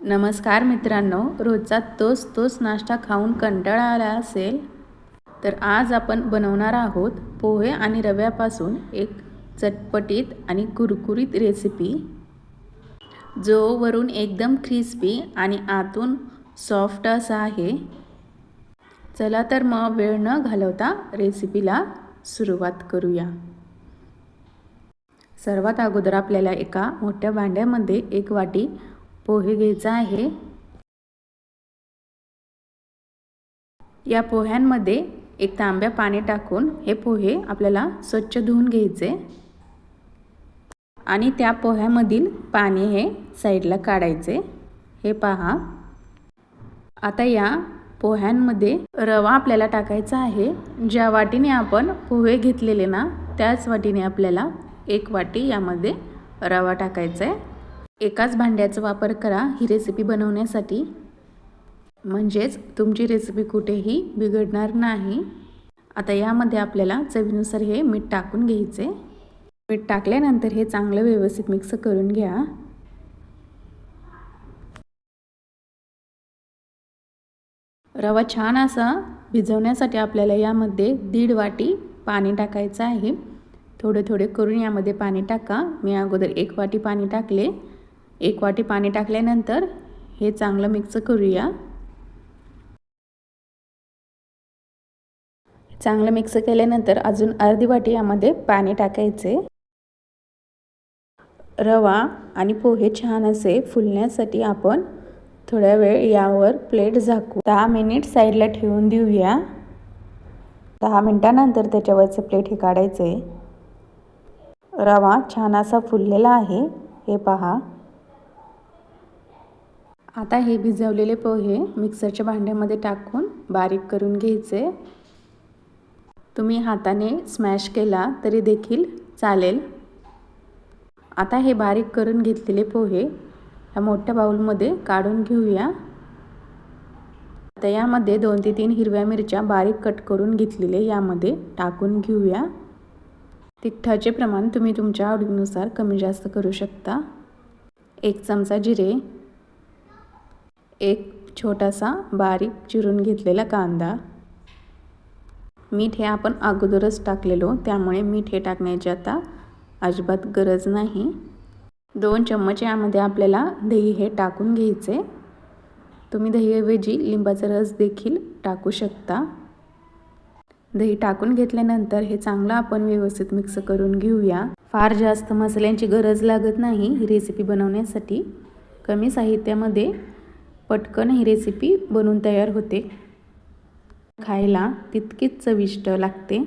नमस्कार मित्रांनो रोजचा तोच तोच नाश्ता खाऊन कंटाळा आला असेल? तर आज आपण बनवणार आहोत पोहे आणि रव्यापासून एक चटपटीत आणि कुरकुरीत रेसिपी जो वरून एकदम क्रिस्पी आणि आतून सॉफ्ट असा आहे. चला तर मग वेळ न घालवता रेसिपीला सुरुवात करूया. सर्वात अगोदर आपल्याला एका मोठ्या भांड्यामध्ये एक वाटी पोहे घ्यायचा आहे. या पोह्यांमध्ये एक तांब्या पाणी टाकून हे पोहे आपल्याला स्वच्छ धुवून घ्यायचे. आणि त्या पोह्यामधील पाणी हे साईडला काढायचे. हे पहा. आता या पोह्यांमध्ये रवा आपल्याला टाकायचा आहे. ज्या वाटीने आपण पोहे घेतलेले ना त्याच वाटीने आपल्याला एक वाटी यामध्ये रवा टाकायचा आहे. एकाच भांड्याचा वापर करा ही रेसिपी बनवण्यासाठी. म्हणजेच तुमची रेसिपी कुठेही बिघडणार नाही. आता यामध्ये आपल्याला चवीनुसार हे मीठ टाकून घ्यायचे. मीठ टाकल्यानंतर हे चांगलं व्यवस्थित मिक्स करून घ्या. रवा छान असा भिजवण्यासाठी आपल्याला यामध्ये दीड वाटी पाणी टाकायचं आहे. थोडे थोडे करून यामध्ये पाणी टाका. मी अगोदर एक वाटी पाणी टाकले. एक वाटी पाणी टाकल्यानंतर हे चांगलं मिक्स करूया. चांगलं मिक्स केल्यानंतर अजून अर्धी वाटी यामध्ये पाणी टाकायचे. रवा आणि पोहे छान असे फुलण्यासाठी आपण थोड्या वेळ यावर प्लेट झाकू. दहा मिनिट साईडला ठेवून देऊया. दहा मिनटानंतर त्याच्यावरचं प्लेट हे काढायचे रवा छान असा फुललेला आहे. हे पहा. आता हे भिजवलेले पोहे मिक्सरच्या भांड्यामध्ये टाकून बारीक करून घ्यायचे. तुम्ही हाताने स्मॅश केला तरी देखील चालेल. आता हे बारीक करून घेतलेले पोहे ह्या मोठ्या बाऊलमध्ये काढून घेऊया. आता यामध्ये दोन ते तीन हिरव्या मिरच्या बारीक कट करून घेतलेले यामध्ये टाकून घेऊया. तिखटाचे प्रमाण तुम्ही तुमच्या आवडीनुसार कमी जास्त करू शकता. एक चमचा जिरे एक छोटासा बारीक चिरून घेतलेला कांदा. मीठ हे आपण अगोदरच टाकलेलो त्यामुळे मीठ हे टाकण्याची आता अजिबात गरज नाही. दोन चम्मच यामध्ये आपल्याला दही हे टाकून घ्यायचे. तुम्ही दहीऐवजी लिंबाचा रस देखील टाकू शकता. दही टाकून घेतल्यानंतर हे चांगलं आपण व्यवस्थित मिक्स करून घेऊया. फार जास्त मसाल्यांची गरज लागत नाही ही रेसिपी बनवण्यासाठी. कमी साहित्यामध्ये पटकन ही रेसिपी बनून तयार होते. खायला तितकीच चविष्ट लागते.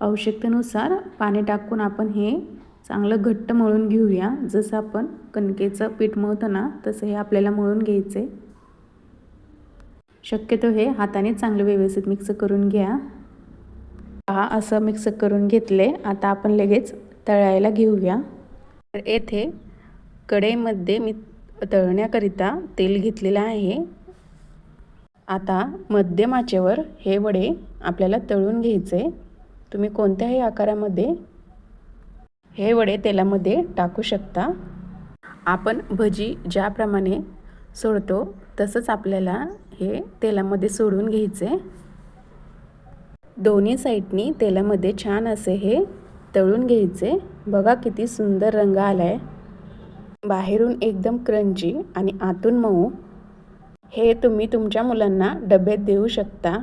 आवश्यकतेनुसार पाणी टाकून आपण हे चांगलं घट्ट मळून घेऊया. जसं आपण कणकेचं पीठ मळतो ना तसं हे आपल्याला मळून घ्यायचे शक्यतो हे हाताने चांगलं व्यवस्थित मिक्स करून घ्या. पहा असं मिक्स करून घेतले. आता आपण लगेच तळायला घेऊया. तर येथे कढईमध्ये मी तळण्याकरिता तेल घेतलेलं आहे. आता मध्यम आचेवर हे वडे आपल्याला तळून घ्यायचे. तुम्ही कोणत्याही आकारामध्ये हे वडे तेलामध्ये टाकू शकता. आपण भजी ज्याप्रमाणे सोडतो तसंच आपल्याला हे तेलामध्ये सोडून घ्यायचे. दोन्ही साईडनी तेलामध्ये छान असे हे तळून घ्यायचे. बघा किती सुंदर रंग आला आहे बाहेरून एकदम क्रंची आणि आतून मऊ हे तुम्ही तुमच्या मुलांना डब्यात देऊ शकता.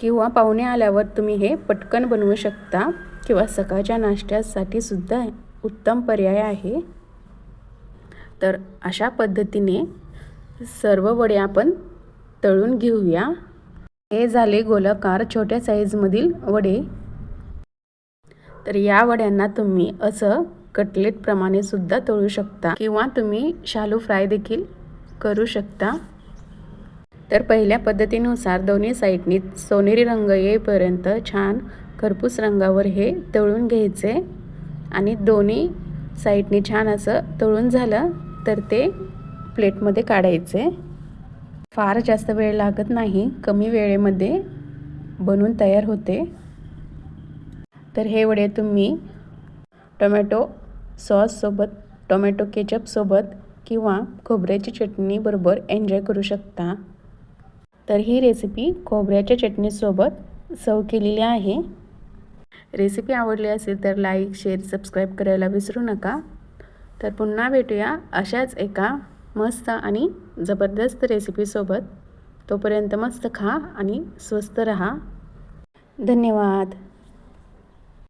किंवा पाहुणे आल्यावर तुम्ही हे पटकन बनवू शकता. किंवा सकाळच्या नाश्त्यासाठी सुद्धा उत्तम पर्याय आहे. तर अशा पद्धतीने सर्व वडे आपण तळून घेऊया. हे झाले गोलाकार छोट्या साईजमधील वडे. तर या वड्यांना तुम्ही असं कटलेटप्रमाणे सुद्धा तळू शकता किंवा तुम्ही शालू फ्राय देखील करू शकता. तर पहिल्या पद्धतीनुसार दोन्ही साईडनी सोनेरी रंग येईपर्यंत छान खरपूस रंगावर हे तळून घ्यायचे आणि दोन्ही साईडनी छान असं तळून झालं तर ते प्लेटमध्ये काढायचे. फार जास्त वेळ लागत नाही कमी वेळेमध्ये बनून तयार होते. तर हे वडे तुम्ही टोमॅटो सॉससोबत टोमॅटो केचपसोबत किंवा खोबऱ्याची चटणीबरोबर एन्जॉय करू शकता. तर ही रेसिपी खोबऱ्याच्या चटणीसोबत सर्व केलेली आहे. रेसिपी आवडली असेल तर लाईक शेअर सबस्क्राईब करायला विसरू नका. तर पुन्हा भेटूया अशाच एका मस्त आणि जबरदस्त रेसिपीसोबत तोपर्यंत मस्त खा आणि स्वस्त रहा. धन्यवाद.